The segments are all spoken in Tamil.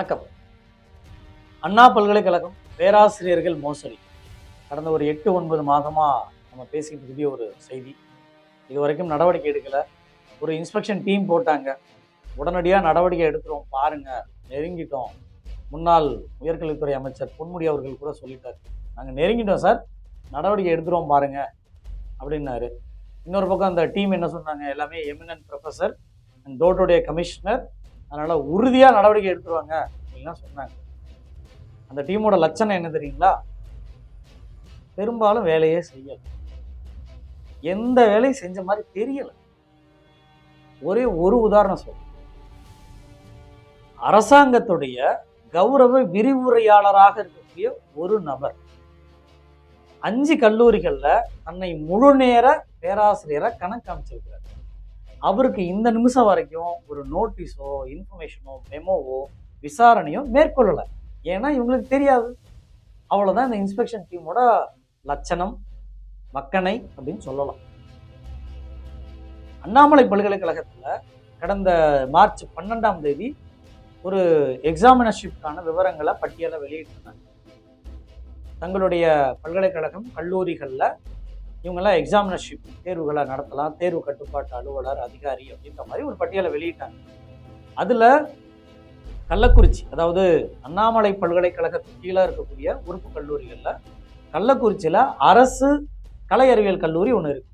வணக்கம். அண்ணா பல்கலைக்கழகம் பேராசிரியர்கள் மோசடி. கடந்த ஒரு எட்டு ஒன்பது மாதமாக நம்ம பேசிக்கிட்டு இருக்கிய ஒரு செய்தி. இது வரைக்கும் நடவடிக்கை எடுக்கலை. ஒரு இன்ஸ்பெக்ஷன் டீம் போட்டாங்க. உடனடியாக நடவடிக்கை எடுத்துருவோம். பாருங்கள் நெருங்கிட்டோம். முன்னாள் உயர்கல்வித்துறை அமைச்சர் பொன்முடி அவர்கள் கூட சொல்லிட்டார். நாங்கள் நெருங்கிட்டோம் சார். நடவடிக்கை எடுத்துருவோம் பாருங்கள் அப்படின்னாரு. இன்னொரு பக்கம் அந்த டீம் என்ன சொன்னாங்க? எல்லாமே எமினன்ட் ப்ரொஃபஸர் அண்ட் தோட்டோடைய கமிஷனர் அதனால் உறுதியாக நடவடிக்கை எடுத்துருவாங்க அப்படின்லாம் சொன்னாங்க. அந்த டீமோட லட்சணம் என்ன தெரியுங்களா? பெரும்பாலும் வேலையே செய்யலை. எந்த வேலையும் செஞ்ச மாதிரி தெரியலை. ஒரே ஒரு உதாரணம் சொல்லு அரசாங்கத்துடைய கௌரவ விரிவுரையாளராக இருக்கக்கூடிய ஒரு நபர். அஞ்சு கல்லூரிகளில் தன்னை முழு நேர பேராசிரியரை கணக்கு அமைச்சிருக்கிறார். அவருக்கு இந்த நிமிஷம் வரைக்கும் ஒரு நோட்டீஸோ இன்ஃபர்மேஷனோ மெமோவோ விசாரணையோ மேற்கொள்ளலை. ஏன்னா இவங்களுக்கு தெரியாது. அவ்வளோதான் இந்த இன்ஸ்பெக்ஷன் டீமோட லட்சணம் மக்கனை அப்படின்னு சொல்லலாம். அண்ணாமலை பல்கலைக்கழகத்தில் கடந்த மார்ச் பன்னெண்டாம் தேதி ஒரு எக்ஸாமினர்ஷிப்கான விவரங்களை பட்டியலை வெளியிட்டிருந்தாங்க. தங்களுடைய பல்கலைக்கழகம் கல்லூரிகளில் இவங்கெல்லாம் எக்ஸாமினர்ஷிப் தேர்வுகளை நடத்தலாம் தேர்வு கட்டுப்பாட்டு அலுவலர் அதிகாரி அப்படின்ற மாதிரி ஒரு பட்டியலை வெளியிட்டாங்க. அதில் கள்ளக்குறிச்சி அதாவது அண்ணாமலை பல்கலைக்கழகத்துக்கு கீழே இருக்கக்கூடிய உறுப்பு கல்லூரிகளில் கள்ளக்குறிச்சியில் அரசு கலை அறிவியல் கல்லூரி ஒன்று இருக்கு.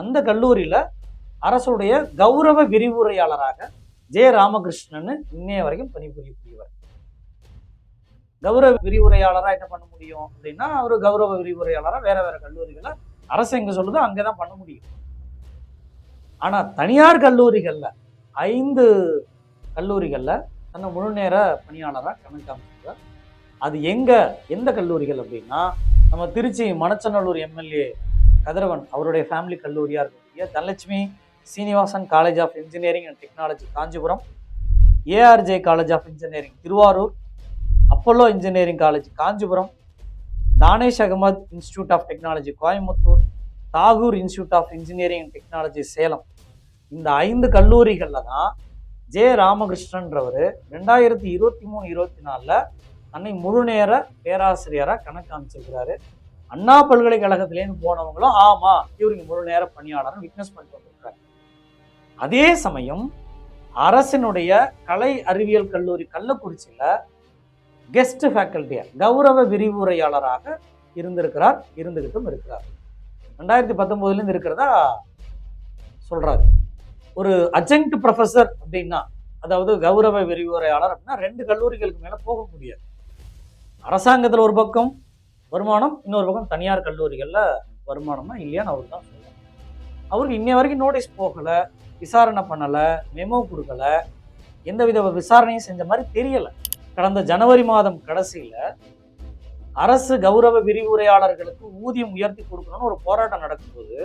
அந்த கல்லூரியில் அரசுடைய கௌரவ விரிவுரையாளராக ஜெய ராமகிருஷ்ணன் இன்னைய வரைக்கும் பணிபுரியக்கூடியவர். கௌரவ விரிவுரையாளராக என்ன பண்ண முடியும் அப்படின்னா ஒரு கௌரவ விரிவுரையாளராக வேற வேற கல்லூரிகளை அரசு எங்கே சொல்லுதோ அங்கே தான் பண்ண முடியும். ஆனால் தனியார் கல்லூரிகளில் ஐந்து கல்லூரிகளில் தன்னை முழு நேர பணியாளராக கணக்கு அமைச்சிருக்கார் அது எங்கே எந்த கல்லூரிகள் அப்படின்னா நம்ம திருச்சி மணச்சநல்லூர் எம்எல்ஏ கதிரவன் அவருடைய ஃபேமிலி கல்லூரியாக இருக்கக்கூடிய Dhanalakshmi Srinivasan college of engineering and technology Kanchipuram. ARJ college of engineering Thiruvarur. Apollo engineering college Kanchipuram. Dhanesh Ahmed institute of technology Coimbatore Tagore institute of engineering and technology Salem. இந்த ஐந்து கல்லூரிகளில் தான் ஜே ராமகிருஷ்ணன்றவர் ரெண்டாயிரத்தி இருபத்தி மூணு இருபத்தி நாலில் தன்னை முழு நேர பேராசிரியராக கணக்கு அமைச்சிருக்கிறாரு அண்ணா பல்கலைக்கழகத்திலேருந்து போனவங்களும் ஆமாம் இவருக்கு முழு நேர பணியாளர் விட்னஸ் பண்ணிட்டு வந்திருக்கிறாங்க அதே சமயம் அரசினுடைய கலை அறிவியல் கல்லூரி கள்ளக்குறிச்சியில் கெஸ்ட் ஃபேக்கல்ட்டியாக கௌரவ விரிவுரையாளராக இருந்திருக்கிறார் இருந்துகிட்டும் இருக்கிறார். ரெண்டாயிரத்தி பத்தொம்போதுலேருந்து இருக்கிறதா சொல்கிறாரு ஒரு அஜென்ட் ப்ரொஃபஸர் அப்படின்னா அதாவது கௌரவ விரிவுரையாளர் அப்படின்னா ரெண்டு கல்லூரிகளுக்கு மேலே போக முடியாது. அரசாங்கத்தில் ஒரு பக்கம் வருமானம் இன்னொரு பக்கம் தனியார் கல்லூரிகளில் வருமானமா இல்லையான்னு அவர் தான் சொல்லுவார் அவருக்கு இன்னை வரைக்கும் நோட்டீஸ் போகலை விசாரணை பண்ணலை மெமோ கொடுக்கல எந்தவித விசாரணையும் செஞ்ச மாதிரி தெரியலை. கடந்த ஜனவரி மாதம் கடைசியில் அரசு கௌரவ விரிவுரையாளர்களுக்கு ஊதியம் உயர்த்தி கொடுக்கணும்னு ஒரு போராட்டம் நடக்கும்போது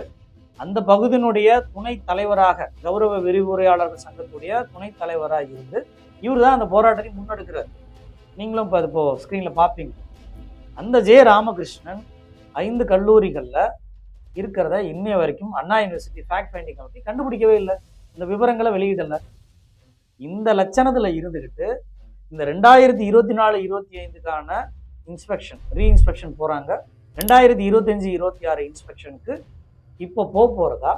அந்த பகுதியினுடைய துணை தலைவராக கௌரவ விரிவுரையாளர்கள் சங்கத்துடைய துணை தலைவராக இருந்து இவர் தான் அந்த போராட்டத்தை முன்னெடுக்கிறார். நீங்களும் இப்போ இப்போ ஸ்க்ரீனில் பார்ப்பீங்க அந்த ஜெய ராமகிருஷ்ணன் ஐந்து கல்லூரிகளில் இருக்கிறத இன்னைய வரைக்கும் Anna university fact finding committee கண்டுபிடிக்கவே இல்லை. இந்த விவரங்களை வெளியிடலை. இந்த லட்சணத்தில் இருந்துக்கிட்டு இந்த ரெண்டாயிரத்தி இருபத்தி நாலு இருபத்தி ஐந்துக்கான இன்ஸ்பெக்ஷன் ரீஇன்ஸ்பெக்ஷன் போகிறாங்க ரெண்டாயிரத்தி இருபத்தஞ்சி இருபத்தி ஆறு இன்ஸ்பெக்ஷனுக்கு இப்போ போக போகிறதா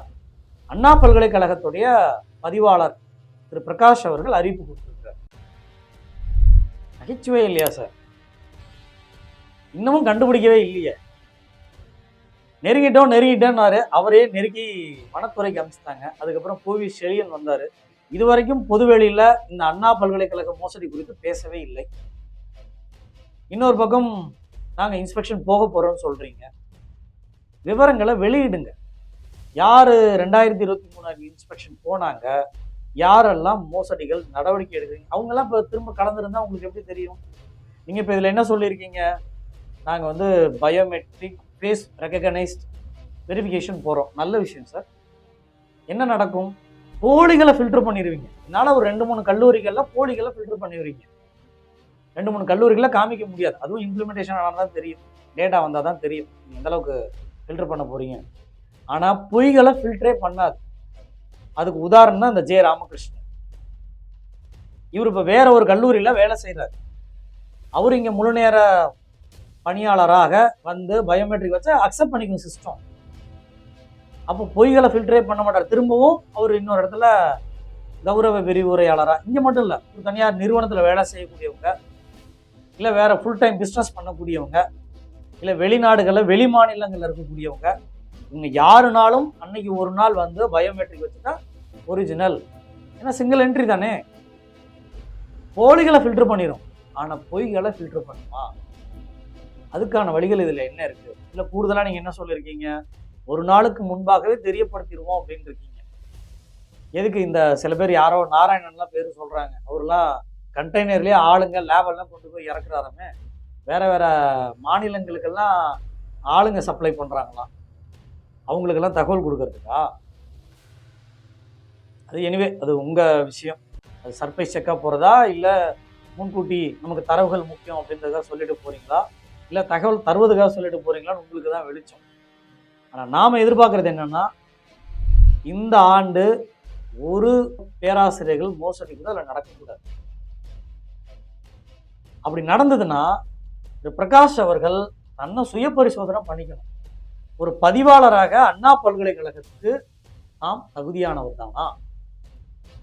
அண்ணா பல்கலைக்கழகத்துடைய பதிவாளர் திரு பிரகாஷ் அவர்கள் அறிவிப்பு கொடுத்துருக்கார் நகைச்சுவை இல்லையா சார்? இன்னமும் கண்டுபிடிக்கவே இல்லையே. நெருங்கிட்டோம் நெருங்கிட்டோம்னாரு. அவரே நெருக்கி வனத்துறைக்கு அமைச்சிட்டாங்க. அதுக்கப்புறம் பூவி செழியன் வந்தார். இதுவரைக்கும் பொதுவெளியில் இந்த அண்ணா பல்கலைக்கழக மோசடி குறித்து பேசவே இல்லை. இன்னொரு பக்கம் நாங்கள் இன்ஸ்பெக்ஷன் போக போகிறோம்னு சொல்கிறீங்க விவரங்களை வெளியிடுங்க. யார் ரெண்டாயிரத்தி இருபத்தி மூணாவது இன்ஸ்பெக்ஷன் போனாங்க? யாரெல்லாம் மோசடிகள் நடவடிக்கை எடுக்கிறீங்க? அவங்கெல்லாம் இப்போ திரும்ப கலந்துருந்தா உங்களுக்கு எப்படி தெரியும்? நீங்கள் இப்போ இதில் என்ன சொல்லியிருக்கீங்க? நாங்கள் வந்து பயோமெட்ரிக் ஃபேஸ் ரெக்கக்னைஸ்ட் வெரிஃபிகேஷன் போகிறோம் நல்ல விஷயம் சார் என்ன நடக்கும்? போலிகளை ஃபில்டர் பண்ணிடுவீங்க என்னால் ஒரு ரெண்டு மூணு கல்லூரிகளில் போலிகளை ஃபில்டர் பண்ணிடுவீங்க ரெண்டு மூணு கல்லூரிகளில் காமிக்க முடியாது. அதுவும் இம்ப்ளிமெண்டேஷன் ஆனால் தான் தெரியும். டேட்டா வந்தால் தான் தெரியும். நீங்கள் எந்த அளவுக்கு ஃபில்டர் பண்ண போகிறீங்க ஆனால் பொய்களை ஃபில்டரே பண்ணாது. அதுக்கு உதாரணம் தான் இந்த ஜெய ராமகிருஷ்ணன். இவர் இப்போ வேற ஒரு கல்லூரியில் வேலை செய்கிறார் அவர் இங்கே முழு நேர பணியாளராக வந்து பயோமெட்ரிக் வச்சு அக்செப்ட் பண்ணிக்கும் சிஸ்டம் அப்போ பொய்களை ஃபில்டரே பண்ண மாட்டார். திரும்பவும் அவர் இன்னொரு இடத்துல கௌரவ விரிவுரையாளராக இங்கே மட்டும் இல்லை ஒரு தனியார் நிறுவனத்தில் வேலை செய்யக்கூடியவங்க இல்லை வேறு ஃபுல் டைம் பிஸ்னஸ் பண்ணக்கூடியவங்க இல்லை வெளிநாடுகளில் வெளி மாநிலங்களில் இருக்கக்கூடியவங்க இவங்க யாருனாலும் அன்னைக்கு ஒரு நாள் வந்து பயோமெட்ரிக் வச்சுட்டா ஒரிஜினல் ஏன்னா சிங்கிள் என்ட்ரி தானே. போலிகளை ஃபில்டர் பண்ணிடும் ஆனால் பொய்களை ஃபில்டர் பண்ணுமா? அதுக்கான வழிகள் இதில் என்ன இருக்குது இல்லை கூடுதலாக நீங்கள் என்ன சொல்லியிருக்கீங்க ஒரு நாளுக்கு முன்பாகவே தெரியப்படுத்திடுவோம் அப்படின்னு இருக்கீங்க எதுக்கு இந்த சில பேர் யாரோ நாராயணன்லாம் பேர் சொல்கிறாங்க அவர்லாம் கண்டெய்னர்லேயே ஆளுங்க லேபெல்லாம் கொண்டு போய் இறக்குறாருமே. வேறு வேறு மாநிலங்களுக்கெல்லாம் ஆளுங்க சப்ளை பண்ணுறாங்களாம் அவங்களுக்கெல்லாம் தகவல் கொடுக்கறதுக்கா? அது எனிவே அது உங்கள் விஷயம். அது சர்ப்ரைஸ் செக்காக போகிறதா இல்லை முன்கூட்டி நமக்கு தரவுகள் முக்கியம் அப்படின்றதுக்காக சொல்லிட்டு போகிறீங்களா இல்லை தகவல் தருவதுக்காக சொல்லிட்டு போகிறீங்களான்னு உங்களுக்கு தான் வெளிச்சம். ஆனால் நாம் எதிர்பார்க்குறது என்னென்னா இந்த ஆண்டு ஒரு பேராசிரியர்கள் மோசடி கூட அதில் நடக்கக்கூடாது. அப்படி நடந்ததுன்னா திரு பிரகாஷ் அவர்கள் தன்னை சுய பரிசோதனை பண்ணிக்கணும். ஒரு பதிவாளராக அண்ணா பல்கலைக்கழகத்துக்கு நாம் தகுதியானவர் தானா?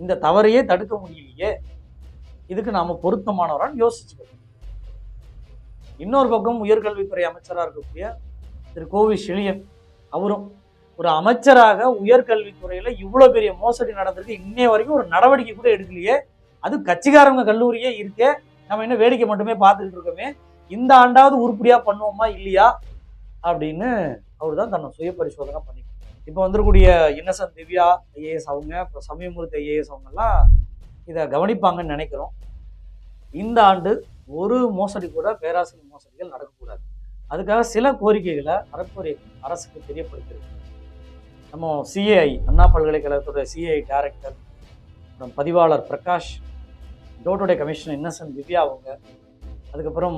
இந்த தவறையே தடுக்க முடியலையே? இதுக்கு நாம் பொருத்தமானவரான்னு யோசிச்சுக்கணும் இன்னொரு பக்கம் உயர்கல்வித்துறை அமைச்சராக இருக்கக்கூடிய திரு கோவி செழியன் அவரும் ஒரு அமைச்சராக உயர்கல்வித்துறையில் இவ்வளோ பெரிய மோசடி நடந்திருக்கு. இன்னைய வரைக்கும் ஒரு நடவடிக்கை கூட எடுக்கலையே. அது கட்சிக்காரங்க கல்லூரியே இருக்கே. நம்ம இன்னும் வேடிக்கை மட்டுமே பார்த்துக்கிட்டு இருக்கோமே. இந்த ஆண்டாவது உருப்படியாக பண்ணுவோமா இல்லையா? அப்படின்னு அவர் தான் தன்னை சுய பரிசோதனை பண்ணிக்கணும் இப்போ வந்துருக்கூடிய இன்னசன் திவ்யா ஐஏஎஸ் அவங்க அப்புறம் சமயமூர்த்தி ஐஏஎஸ் அவங்கெல்லாம் இதை கவனிப்பாங்கன்னு நினைக்கிறோம். இந்த ஆண்டு ஒரு மோசடி கூட பேராசிரியர் மோசடிகள் நடக்கக்கூடாது. அதுக்காக சில கோரிக்கைகளை பரப்புரை அரசுக்கு தெரியப்படுத்திருக்கு நம்ம சிஏஐ அண்ணா பல்கலைக்கழகத்துடைய சிஏஐ டைரக்டர் அப்புறம் பதிவாளர் பிரகாஷ் டோட்டோடைய கமிஷனர் இன்னசென்ட் திவ்யா அவங்க அதுக்கப்புறம்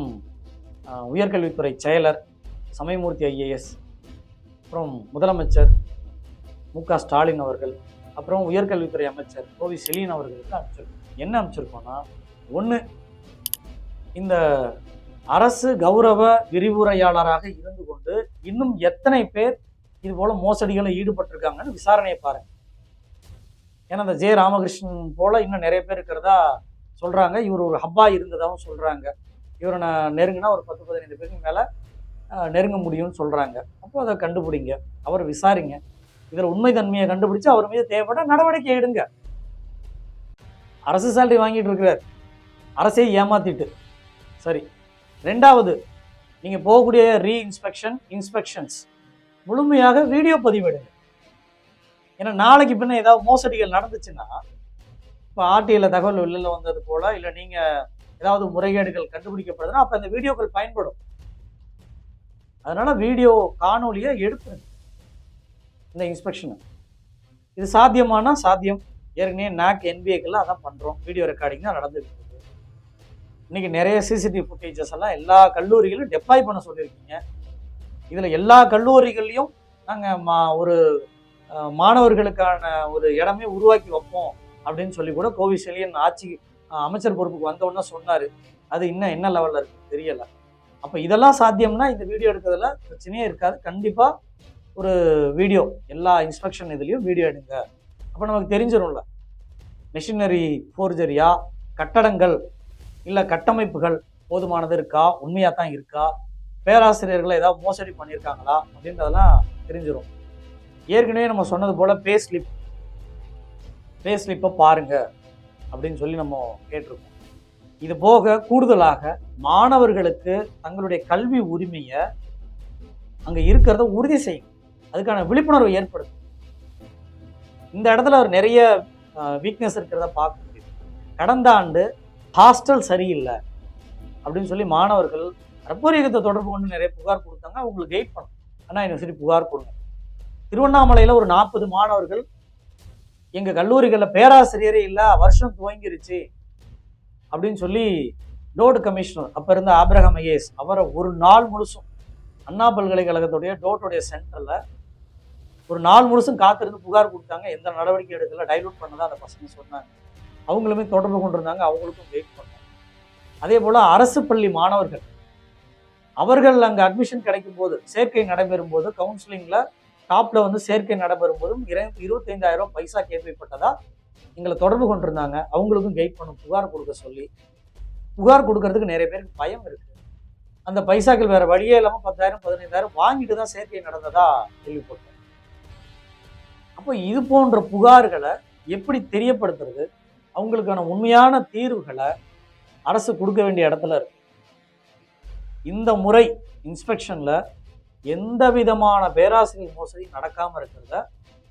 உயர்கல்வித்துறை செயலர் சமயமூர்த்தி ஐஏஎஸ் அப்புறம் முதலமைச்சர் மு க ஸ்டாலின் அவர்கள் அப்புறம் உயர்கல்வித்துறை அமைச்சர் கோவி செலீன் அவர்களுக்கு அனுப்பிச்சிருக்கோம். என்ன அனுப்பிச்சிருக்கோம்னா ஒன்று இந்த அரசு கௌரவ விரிவுரையாளராக இருந்து கொண்டு இன்னும் எத்தனை பேர் இது போல மோசடிகளில் ஈடுபட்டிருக்காங்கன்னு விசாரணையை பாருங்க. ஏன்னா அந்த ஜெய ராமகிருஷ்ணன் போல இன்னும் நிறைய பேர் இருக்கிறதா சொல்றாங்க. இவர் ஒரு ஹப்பா இருந்ததாகவும் சொல்றாங்க. இவரை நான் நெருங்கினா ஒரு பத்து பதினைந்து பேருக்கு மேலே நெருங்க முடியும்னு சொல்றாங்க. அப்போ அதை கண்டுபிடிங்க. அவர் விசாரிங்க. இதில் உண்மை தன்மையை கண்டுபிடிச்சு அவர் மீது தேவைப்பட்ட நடவடிக்கை எடுங்க. அரசு சேலரி வாங்கிட்டு இருக்கிறார். அரசே ஏமாத்திட்டு. சரி. ரெண்டாவது நீங்கள் போகக்கூடிய ரீஇன்ஸ்பெக்ஷன் இன்ஸ்பெக்ஷன்ஸ் முழுமையாக வீடியோ பதிவிடுங்க. ஏன்னா நாளைக்கு பின்ன ஏதாவது மோசடிகள் நடந்துச்சுன்னா இப்போ ஆர்டிஐல தகவல் வெளியில் வந்தது போல் இல்லை நீங்கள் ஏதாவது முறைகேடுகள் கண்டுபிடிக்கப்படுதுன்னா அப்போ அந்த வீடியோக்கள் பயன்படும். அதனால் வீடியோ காணொலியை எடுத்துருங்க. இந்த இன்ஸ்பெக்ஷனை இது சாத்தியமானால் சாத்தியம். ஏற்கனவே நாக் என்பிஏக்கெல்லாம் அதான் பண்ணுறோம் வீடியோ ரெக்கார்டிங் தான் நடந்துருக்கு இன்றைக்கி இன்னைக்கு நிறைய சிசிடிவி ஃபுட்டேஜஸ் எல்லாம் எல்லா கல்லூரிகளும் டெப்ளாய் பண்ண சொல்லியிருக்கீங்க. இதில் எல்லா கல்லூரிகள்லையும் நாங்கள் மா ஒரு மாணவர்களுக்கான ஒரு இடமே உருவாக்கி வைப்போம் அப்படின்னு சொல்லி கூட கோவிசெலியன் ஆட்சி அமைச்சர் பொறுப்புக்கு வந்த சொன்னார். அது இன்னும் என்ன லெவலில் இருக்குது தெரியலை. அப்போ இதெல்லாம் சாத்தியம்னா இந்த வீடியோ எடுக்கிறதுல பிரச்சனையே இருக்காது. கண்டிப்பாக ஒரு வீடியோ எல்லா இன்ஸ்பெக்ஷன் இதுலேயும் வீடியோ எடுங்க. அப்போ நமக்கு தெரிஞ்சிடும்ல மிஷினரி ஃபோர்ஜரியா கட்டடங்கள் இல்லை கட்டமைப்புகள் போதுமானது இருக்கா? உண்மையாக தான் இருக்கா? பேராசிரியர்களை ஏதாவது மோசடி பண்ணியிருக்காங்களா அப்படின்றதெல்லாம் தெரிஞ்சிடும் ஏற்கனவே நம்ம சொன்னது போல் பே ஸ்லிப் பே ஸ்லிப்பை பாருங்கள் அப்படின்னு சொல்லி நம்ம கேட்டிருக்கோம். இது போக கூடுதலாக மாணவர்களுக்கு தங்களுடைய கல்வி உரிமையை அங்கே இருக்கிறத உறுதி செய்யும். அதுக்கான விழிப்புணர்வை ஏற்படுத்தும். இந்த இடத்துல அவர் நிறைய வீக்னஸ் இருக்கிறத பார்க்க முடியுது. கடந்த ஆண்டு ஹாஸ்டல் சரியில்லை அப்படின்னு சொல்லி மாணவர்கள் ரப்பரியகத்தை தொடர்பு கொண்டு நிறைய புகார் கொடுத்தாங்க. அவங்களுக்கு கைட் பண்ணும் அண்ணா யூனிவர்சிட்டி புகார் கொடுங்க. திருவண்ணாமலையில் ஒரு நாற்பது மாணவர்கள் எங்கள் கல்லூரிகளில் பேராசிரியரே இல்லை வருஷம் துவங்கிருச்சு அப்படின்னு சொல்லி டோடு கமிஷனர் அப்போ இருந்த ஆப்ரஹாம் ஐஏஎஸ் அவரை ஒரு நாள் முழுசும் அண்ணா பல்கலைக்கழகத்துடைய டோட்டுடைய சென்டரில் ஒரு நாள் முழுசும் காத்திருந்து புகார் கொடுத்தாங்க. எந்த நடவடிக்கை எடுக்கல டைலூட் பண்ணதான் அந்த பசங்க சொன்னாங்க. அவங்களுமே தொடர்பு கொண்டிருந்தாங்க அவங்களுக்கும் வெயிட் பண்ணோம். அதே போல் அரசு பள்ளி மாணவர்கள் அவர்கள் அங்கே அட்மிஷன் கிடைக்கும் போது சேர்க்கை நடைபெறும் போது கவுன்சிலிங்கில் டாப்பில் வந்து சேர்க்கை நடைபெறும் போதும் இரு- இருபத்தைந்தாயிரம் பைசா கேள்விப்பட்டதா எங்களை தொடர்பு கொண்டிருந்தாங்க. அவங்களுக்கும் கைட் பண்ணும் புகார் கொடுக்க சொல்லி. புகார் கொடுக்கறதுக்கு நிறைய பேருக்கு பயம் இருக்குது அந்த பைசாக்கள் வேறு வழியே இல்லாமல் பத்தாயிரம் பதினைந்தாயிரம் வாங்கிட்டு தான் சேர்க்கை நடந்ததா கேள்விப்பட்டோம். அப்போ இது போன்ற புகார்களை எப்படி தெரியப்படுத்துறது? அவங்களுக்கான உண்மையான தீர்வுகளை அரசு கொடுக்க வேண்டிய இடத்துல இருக்கு. இந்த முறை இன்ஸ்பெக்ஷனில் எந்த விதமான பேராசிரியர் மோசடி நடக்காமல் இருக்கிறத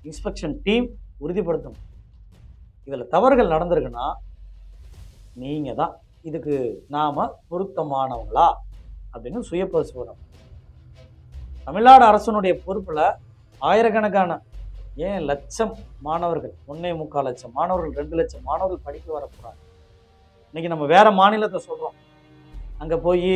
இன்ஸ்பெக்ஷன் டீம் உறுதிப்படுத்தணும் இதில் தவறுகள் நடந்திருக்குன்னா நீங்கள் தான் இதுக்கு நாம் பொருத்தமானவங்களா அப்படின்னு சுய பரிசோதனை தமிழ்நாடு அரசனுடைய பொறுப்பில் ஆயிரக்கணக்கான ஏன் லட்சம் மாணவர்கள் ஒன்றே முக்கால் லட்சம் மாணவர்கள் ரெண்டு லட்சம் மாணவர்கள் படிக்க வர போறாங்க இன்னைக்கு நம்ம வேறு மாநிலத்தை சொல்கிறோம் அங்கே போய்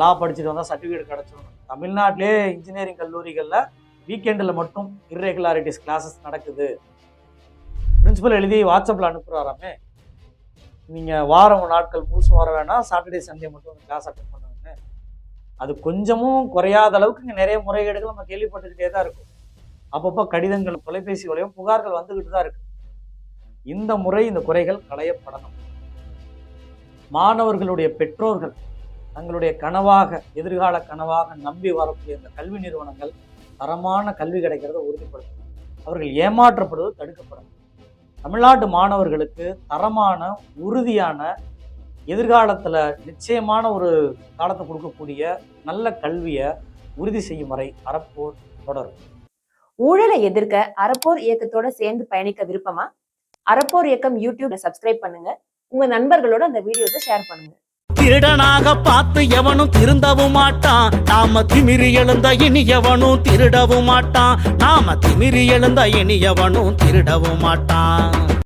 லா படிச்சுட்டு வந்தால் சர்டிஃபிகேட் கிடைச்சிடும் தமிழ்நாட்டிலே இன்ஜினியரிங் கல்லூரிகளில் வீக்கெண்டில் மட்டும் இர்ரெகுலாரிட்டிஸ் கிளாஸஸ் நடக்குது. பிரின்சிபல் எழுதி வாட்ஸ்அப்பில் அனுப்புகிறாராமே நீங்கள் வாரம் நாட்கள் முழுசும் வர வேணாம் சாட்டர்டே சண்டே மட்டும் கிளாஸ் அட்டன் பண்ணுங்க. அது கொஞ்சமும் குறையாத அளவுக்கு இங்கே நிறைய முறைகேடுகள் நம்ம கேள்விப்பட்டுக்கிட்டே தான் இருக்கும். அப்பப்போ கடிதங்கள் தொலைபேசி வழியும் புகார்கள் வந்துக்கிட்டு தான் இருக்கு. இந்த முறை இந்த குறைகள் களையப்படணும். மாணவர்களுடைய பெற்றோர்கள் தங்களுடைய கனவாக எதிர்கால கனவாக நம்பி வரக்கூடிய இந்த கல்வி நிறுவனங்கள் தரமான கல்வி கிடைக்கிறத உறுதிப்படுத்தணும். அவர்கள் ஏமாற்றப்படுவது தடுக்கப்படும் தமிழ்நாட்டு மாணவர்களுக்கு தரமான உறுதியான எதிர்காலத்தில் நிச்சயமான ஒரு காலத்தை கொடுக்கக்கூடிய நல்ல கல்வியை உறுதி செய்யும் வரை அறப்போர் தொடரும். ஊழலை எதிர்க்க அறப்போர் இயக்கத்தோட சேர்ந்து பயணிக்க விருப்பமா? அறப்போர் இயக்கம் யூடியூப்ல சப்ஸ்கிரைப் பண்ணுங்க. உங்க நண்பர்களோட அந்த வீடியோஸை ஷேர் பண்ணுங்க. திருடனாக பார்த்து எவனும் திருந்தவும் மாட்டான். நாம திமிரி எழுந்த இனி எவனும் திருடவும் மாட்டான். நாம திமிரி எழுந்த இனி எவனும் திருடவும் மாட்டான்.